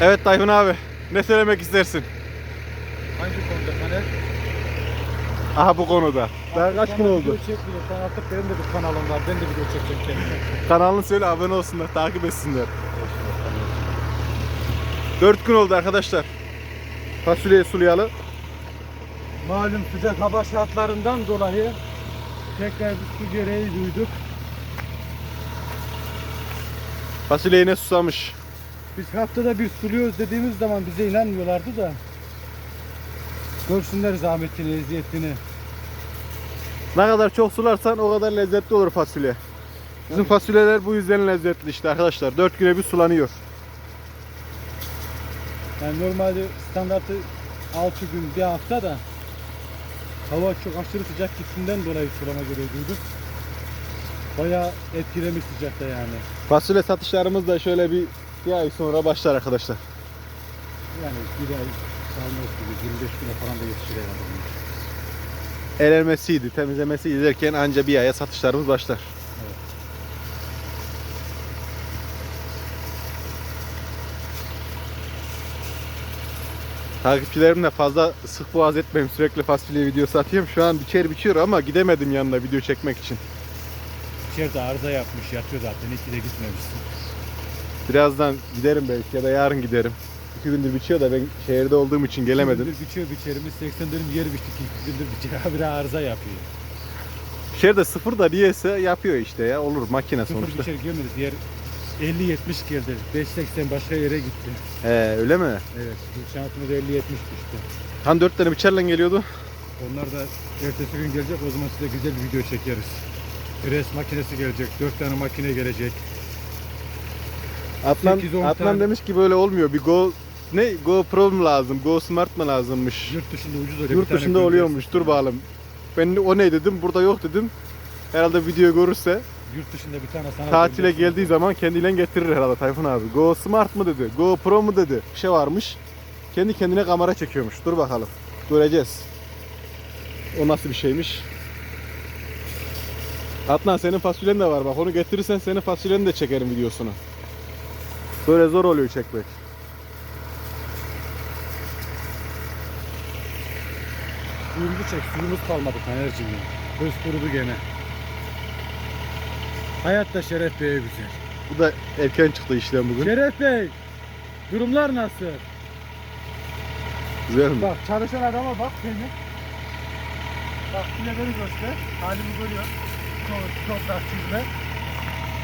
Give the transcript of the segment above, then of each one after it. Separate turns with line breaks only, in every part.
Evet Tayfun abi. Ne söylemek istersin?
Hangi konuda Taner?
Aha bu konuda. Daha kaç gün oldu?
Video çekmiyor. Sen artık benim de bir kanalım var. Ben de video çekeceğim kendime.
Kanalını söyle abone olsunlar, takip etsinler. 4 gün oldu arkadaşlar. Fasulyeyi sulayalı.
Malum sıcak hava şartlarından dolayı tekrar bir su gereği duyduk.
Fasulye yine susamış.
Biz haftada bir suluyoruz dediğimiz zaman bize inanmıyorlardı da. Görsünler zahmetini, eziyetini.
Ne kadar çok sularsan o kadar lezzetli olur fasulye. Bizim fasulyeler bu yüzden lezzetli işte arkadaşlar. 4 güne bir sulanıyor.
Yani normalde standartı 6 gün bir hafta da hava çok aşırı sıcak gittiğinden dolayı sulama gereği duyduk. Bayağı etkilemiş sıcakta yani.
Fasulye satışlarımız da şöyle bir, bir ay sonra başlar arkadaşlar.
Yani bir ay kalmaz gibi 25 güne falan da yetişir herhalde. bunlar.
Elenmesiydi, temizlemesiydi derken anca bir aya satışlarımız başlar.
Evet.
Takipçilerim de fazla sık boğaz etmeyeyim sürekli fasulye videosu atayım. Şu an biçer biçiyor ama gidemedim yanına video çekmek için.
İçeride arıza yapmış yatıyor zaten hiç de gitmemişsin.
Birazdan giderim belki ya da yarın giderim. İki gündür biçiyor da ben şehirde olduğum için gelemedim.
Gündür biçiyor biçerimiz 80 dönüm yer biçtik iki gündür biçer habire arıza yapıyor.
Şehirde sıfır da niyeyse yapıyor işte ya olur makine
Sıfır
sonuçta.
biçer gelmedi diğer 50-70 geldi. 5-80 başka yere gitti.
He öyle mi?
Evet. Şansımız 50-70 düştü.
Hani dört tane biçerle geliyordu.
Onlar da ertesi gün gelecek o zaman size güzel bir video çekeriz. Pres makinesi gelecek, 4 tane makine gelecek.
Adnan,
8-10
Adnan
tane.
demiş ki böyle olmuyor. Bir Go ne GoPro mu lazım? Go Smart mı lazımmış?
Yurt dışında ucuz oluyor.
Yurt
bir tane
dışında oluyormuş. Dur bakalım. Ben o ne dedim? Burada yok dedim. Herhalde video görürse
Yurt dışında bir tane sana
tatile
göndersin.
geldiği zaman kendiyle getirir herhalde Tayfun abi. Go Smart mı dedi? Go Pro mu dedi? Bir şey varmış. Kendi kendine kamera çekiyormuş. Dur bakalım. Göreceğiz. O nasıl bir şeymiş? Adnan senin fasulyen de var bak. Onu getirirsen senin fasulyeni de çekerim videosunu. Böyle zor oluyor çekmek.
Suyumuzu çek, suyumuz kalmadı Taner'cim. Göz kurudu gene. Hayatta Şeref Bey'e güzel.
Bu da erken çıktı işlem bugün.
Şeref Bey, durumlar nasıl?
Güzel mi?
Bak çalışan adama bak seni. Bak yine beni göster. Halimi görüyor. Çok toprak çizme.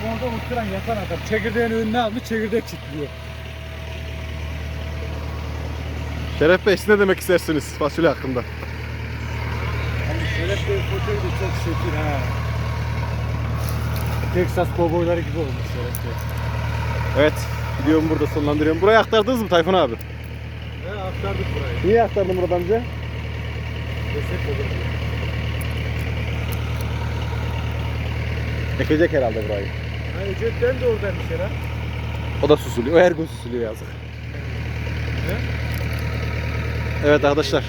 Orada oturan yatan adam. Çekirdeğini önüne almış, çekirdek çitliyor.
Şeref Bey siz ne demek istersiniz fasulye hakkında?
Hani Şeref Bey fotoğrafı çok şekil ha. Texas kovboyları gibi olmuş Şeref Bey.
Evet. Videomu burada sonlandırıyorum. Buraya aktardınız mı Tayfun abi?
Ve aktardık burayı.
Niye aktardın buradan önce?
Destek olur.
Ekecek herhalde burayı.
Hani cepten de oradaymış herhalde.
O da susuluyor. O her gün susuluyor yazık. Evet arkadaşlar.